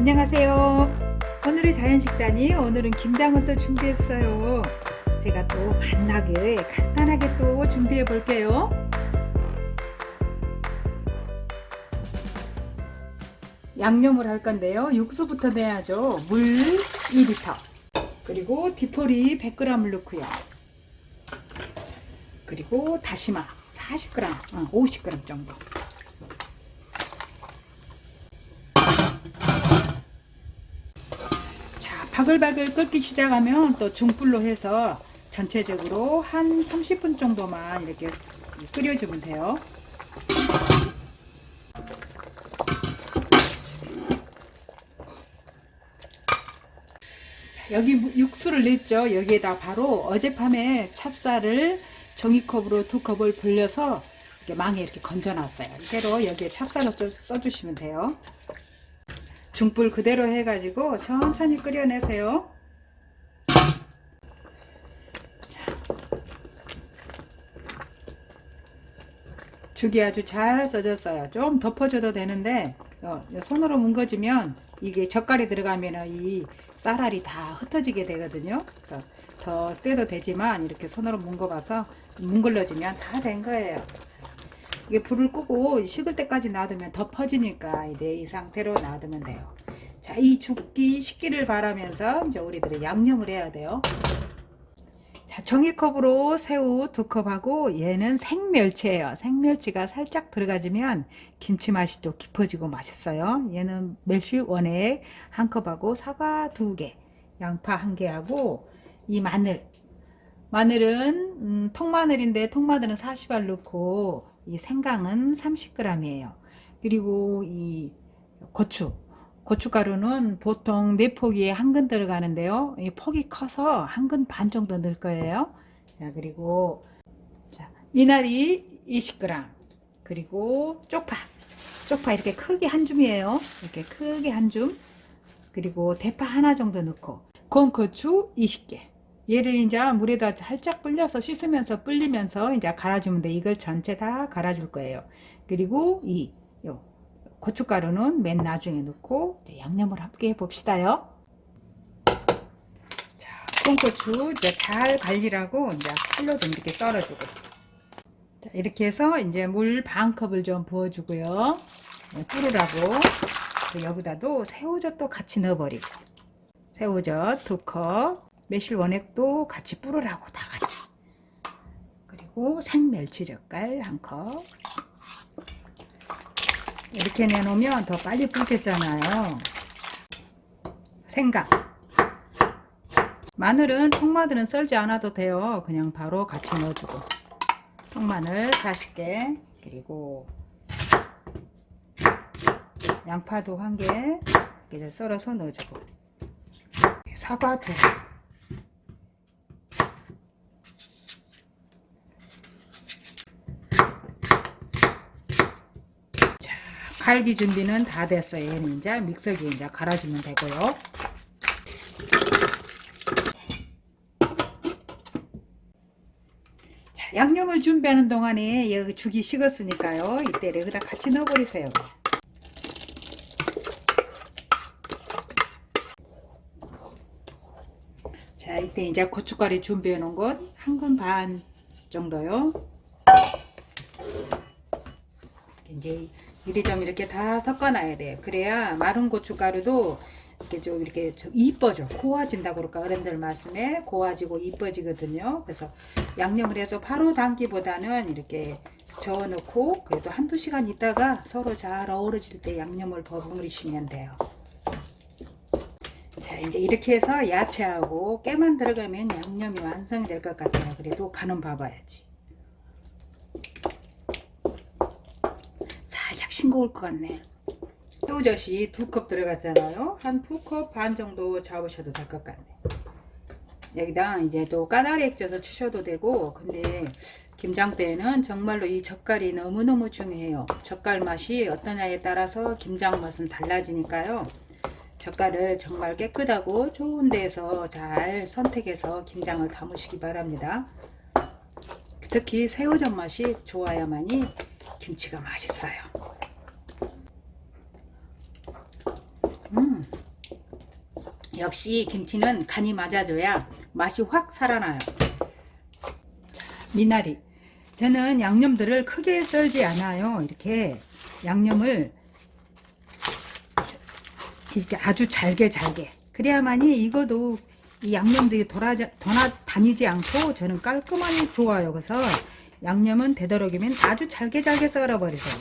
안녕하세요. 오늘의 자연식단이 오늘은 김장을 또 준비했어요. 제가 또 맛나게 간단하게 또 준비해 볼게요. 양념을 할 건데요. 육수부터 내야죠. 물 2리터. 그리고 디포리 100g을 넣고요. 그리고 다시마 40g, 어, 50g 정도. 자, 바글바글 끓기 시작하면 또 중불로 해서 전체적으로 한 30분 정도만 이렇게 끓여주면 돼요. 여기 무- 육수를 냈죠. 여기에다 바로 어젯밤에 찹쌀을 종이컵으로 두 컵을 불려서 이렇게 망에 이렇게 건져놨어요. 이대로 여기에 찹쌀을 좀 써주시면 돼요. 중불 그대로 해가지고 천천히 끓여내세요. 죽이 아주 잘 써졌어요. 좀 덮어줘도 되는데 어, 손으로 뭉거지면 이게 젓갈이 들어가면 이 쌀알이 다 흩어지게 되거든요. 그래서 더 떼도 되지만 이렇게 손으로 뭉거봐서 뭉글러지면 다 된 거예요. 이게 불을 끄고 식을 때까지 놔두면 더 퍼지니까 이제 이 상태로 놔두면 돼요. 자, 이 죽기 식기를 바라면서 이제 우리들은 양념을 해야 돼요. 자, 종이컵으로 새우 두 컵하고 얘는 생멸치예요. 생멸치가 살짝 들어가지면 김치 맛이 또 깊어지고 맛있어요. 얘는 멸치 원액 한 컵하고 사과 두 개, 양파 한 개하고 이 마늘. 마늘은 음, 통마늘인데 통마늘은 40알 넣고 이 생강은 30g이에요. 그리고 이 고추. 고춧가루는 보통 네 포기에 한 근 들어가는데요. 이 폭이 커서 한 근 반 정도 넣을 거예요. 자, 그리고 자, 미나리 20g. 그리고 쪽파. 쪽파 이렇게 크게 한 줌이에요. 이렇게 크게 한 줌. 그리고 대파 하나 정도 넣고 건고추 20개. 얘를 이제 물에다 살짝 불려서 씻으면서 불리면서 이제 갈아주면 돼. 이걸 전체 다 갈아줄 거예요. 그리고 이 요 고춧가루는 맨 나중에 넣고 양념을 함께 해봅시다요. 자, 콩고추 이제 잘 갈리라고 이제 칼로 좀 이렇게 썰어주고. 자, 이렇게 해서 이제 물 반 컵을 좀 부어주고요. 네, 뿌르라고. 그리고 여기다도 새우젓도 같이 넣어버리고. 새우젓 두 컵, 매실 원액도 같이 뿌르라고 다 같이. 그리고 생멸치 젓갈 한 컵. 이렇게 내놓으면 더 빨리 불겠잖아요. 생강. 마늘은 통마늘은 썰지 않아도 돼요. 그냥 바로 같이 넣어주고. 통마늘 40개. 그리고 양파도 한 개. 이렇게 썰어서 넣어주고. 사과 두 개. 갈기 준비는 다 됐어요. 얘는 이제 믹서기에 이제 갈아주면 되고요. 자, 양념을 준비하는 동안에 여기 죽이 식었으니까요. 이때 여기다 같이 넣어버리세요. 자, 이때 이제 고춧가루 준비해 놓은 것한근 반 정도요. 이제 이리 좀 이렇게 다 섞어놔야 돼요. 그래야 마른 고춧가루도 이렇게 좀 이렇게 좀 이뻐져. 고와진다고 그럴까 어른들 말씀에 고와지고 이뻐지거든요. 그래서 양념을 해서 바로 담기보다는 이렇게 저어 놓고 그래도 한두 시간 있다가 서로 잘 어우러질 때 양념을 버무리시면 돼요. 자 이제 이렇게 해서 야채하고 깨만 들어가면 양념이 완성이 될것 같아요. 그래도 간은 봐봐야지. 살짝 싱거울 것 같네. 새우젓이 두 컵 들어갔잖아요. 한 두 컵 반 정도 잡으셔도 될 것 같네. 여기다 이제 또 까나리 액젓을 치셔도 되고, 근데 김장 때에는 정말로 이 젓갈이 너무너무 중요해요. 젓갈 맛이 어떠냐에 따라서 김장 맛은 달라지니까요. 젓갈을 정말 깨끗하고 좋은 데서 잘 선택해서 김장을 담으시기 바랍니다. 특히 새우젓 맛이 좋아야만이 김치가 맛있어요. 역시 김치는 간이 맞아줘야 맛이 확 살아나요. 자, 미나리. 저는 양념들을 크게 썰지 않아요. 이렇게 양념을 이렇게 아주 잘게 잘게. 그래야만이 익어도 이 양념들이 돌아, 돌아 다니지 않고 저는 깔끔하니 좋아요. 그래서 양념은 되도록이면 아주 잘게 잘게 썰어버리세요.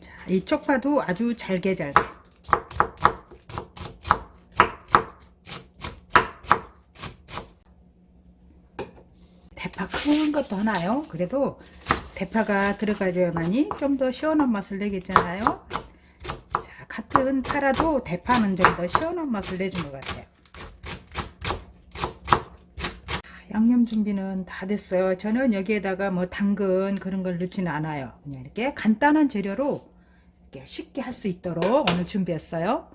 자, 이 쪽파도 아주 잘게 잘게. 큰 것도 하나요? 그래도 대파가 들어가줘야만이 좀 더 시원한 맛을 내겠잖아요. 자, 같은 파라도 대파는 좀 더 시원한 맛을 내준 것 같아요. 자, 양념 준비는 다 됐어요. 저는 여기에다가 뭐 당근 그런 걸 넣지는 않아요. 그냥 이렇게 간단한 재료로 이렇게 쉽게 할 수 있도록 오늘 준비했어요.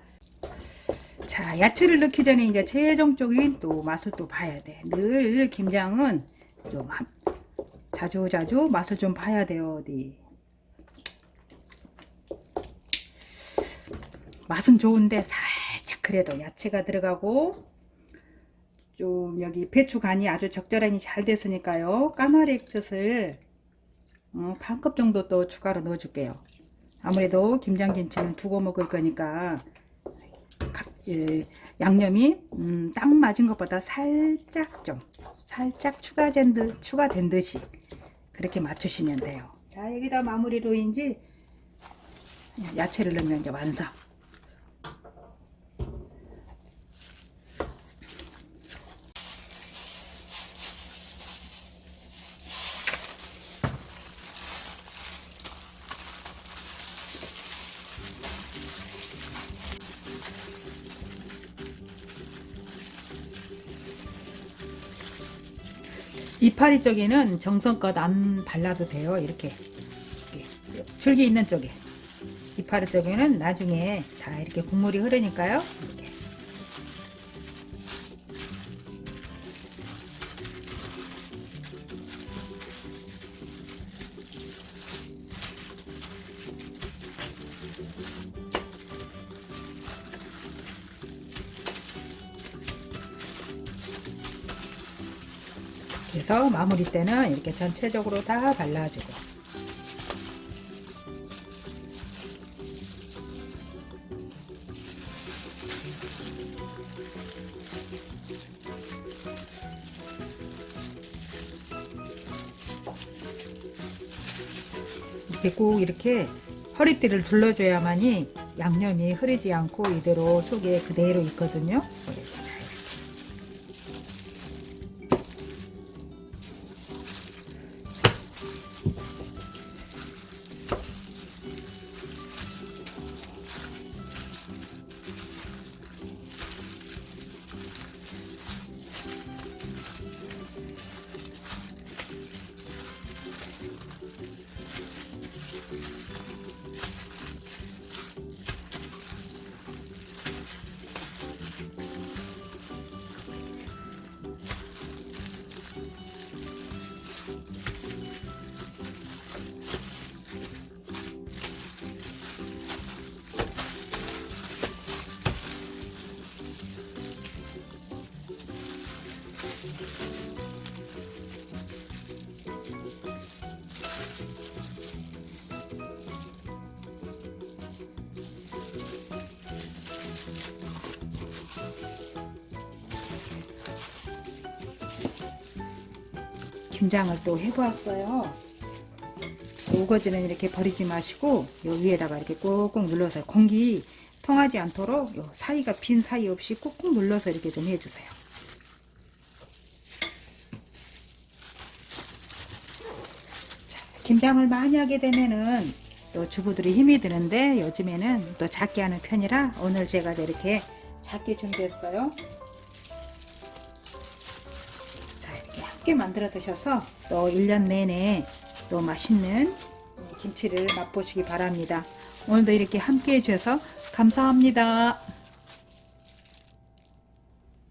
자, 야채를 넣기 전에 이제 최종적인 또 맛을 또 봐야 돼. 늘 김장은 좀 한- 자주 자주 맛을 좀 봐야 돼요. 어디 맛은 좋은데 살짝 그래도 야채가 들어가고 좀 여기 배추 간이 아주 적절하니 잘 됐으니까요. 까나리 액젓을 어, 반컵 정도 또 추가로 넣어 줄게요. 아무래도 김장김치는 두고 먹을 거니까 가- 예, 양념이 음, 딱 맞은 것보다 살짝 좀 살짝 추가된 듯 추가된 듯이 그렇게 맞추시면 돼요. 자 여기다 마무리로 이제 야채를 넣으면 이제 완성. 이파리 쪽에는 정성껏 안 발라도 돼요. 이렇게, 이렇게 줄기 있는 쪽에 이파리 쪽에는 나중에 다 이렇게 국물이 흐르니까요. 그래서 마무리 때는 이렇게 전체적으로 다 발라주고 이렇게 꼭 이렇게 허리띠를 둘러줘야만이 양념이 흐르지 않고 이대로 속에 그대로 있거든요. 김장을 또 해보았어요. 우거지는 이렇게 버리지 마시고 요 위에다가 이렇게 꾹꾹 눌러서 공기 통하지 않도록 요 사이가 빈 사이 없이 꾹꾹 눌러서 이렇게 좀 해주세요. 김장을 많이 하게 되면은 또 주부들이 힘이 드는데 요즘에는 또 작게 하는 편이라 오늘 제가 이렇게 작게 준비했어요. 자, 이렇게 함께 만들어 드셔서 또 1년 내내 또 맛있는 김치를 맛보시기 바랍니다. 오늘도 이렇게 함께 해주셔서 감사합니다.